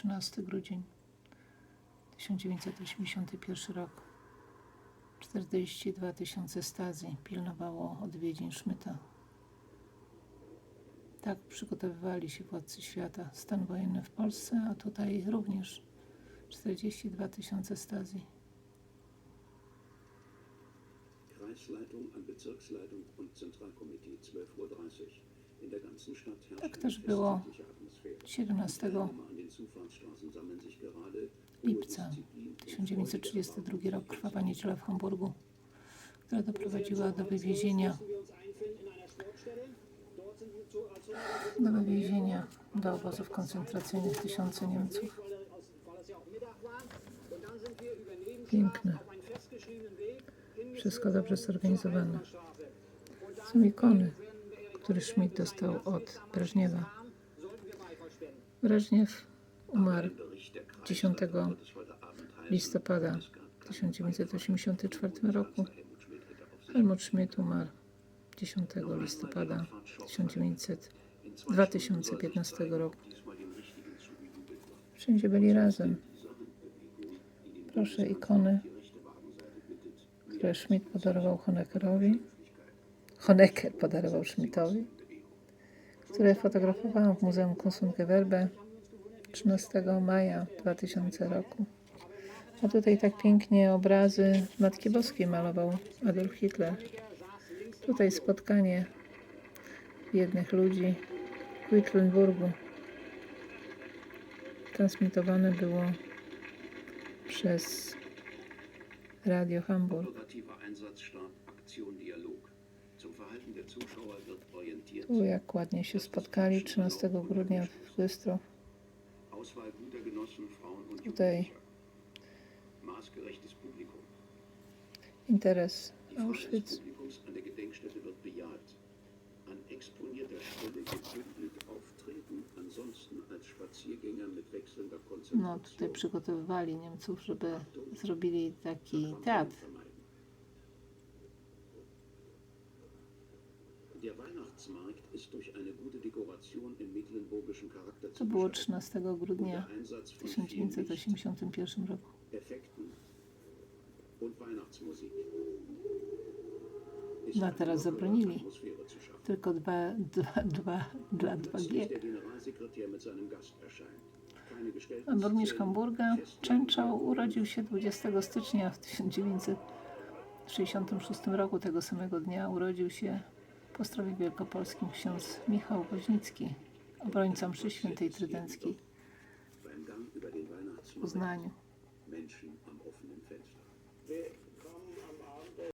13 grudzień 1981 rok. 42 tysiące stazji pilnowało odwiedzin Szmyta. Tak przygotowywali się władcy świata. Stan wojenny w Polsce, a tutaj również 42 tysiące stazji. Kreisleitung an Bezirksleitung und Zentralkomitee 12.30 Uhr. In der ganzen Stadt herrscht Tak też było festliche Atmosphäre. 17 Lipca Ruhe, Disziplin und 1932 rok krwawa niedziela w Hamburgu, która doprowadziła do wywiezienia do wywiezienia do obozów koncentracyjnych tysiące Niemców. Piękne. Wszystko dobrze zorganizowane. Są ikony, które Schmidt dostał od Breżniewa. Breżniew umarł 10 listopada 1984 roku. Helmut Schmidt umarł 10 listopada 1900 2015 roku. Wszędzie byli razem. Proszę ikony, które Schmidt podarował Honeckerowi. Honecker podarował Schmidtowi, które fotografowałam w Muzeum Kunstgewerbe 13 maja 2000 roku. A tutaj tak pięknie obrazy Matki Boskiej malował Adolf Hitler. Tutaj spotkanie biednych ludzi w Wittenburgu. Transmitowane było przez Radio Hamburg. Tu jak ładnie się spotkali 13 grudnia w Güstrow. Tutaj Jugendlicher. Maßgerechtes Publikum. interes Auschwitz. Publikums an der Gedenkstätte wird bejaht. An exponierter Stelle gebündelt auftreten, ansonsten als Spaziergänger mit wechselnder No Konzentration. tutaj przygotowywali Niemców, żeby zrobili taki teatr. Der To było gestalten. 13 grudnia Der Einsatz w von viel Licht, 1981 roku. No a teraz zabronili. Tylko dwa, dwa, dwa dla Plötzlich 2G. der Generalsekretär mit seinem Gast erscheint. Keine gestellten A burmistrz Hamburga, Częczał, urodził się 20 stycznia w 1966 roku. Tego samego dnia urodził się Ostrowie Wielkopolskim ksiądz Michał Woźnicki, obrońca mszy świętej trydenckiej w Uznaniu.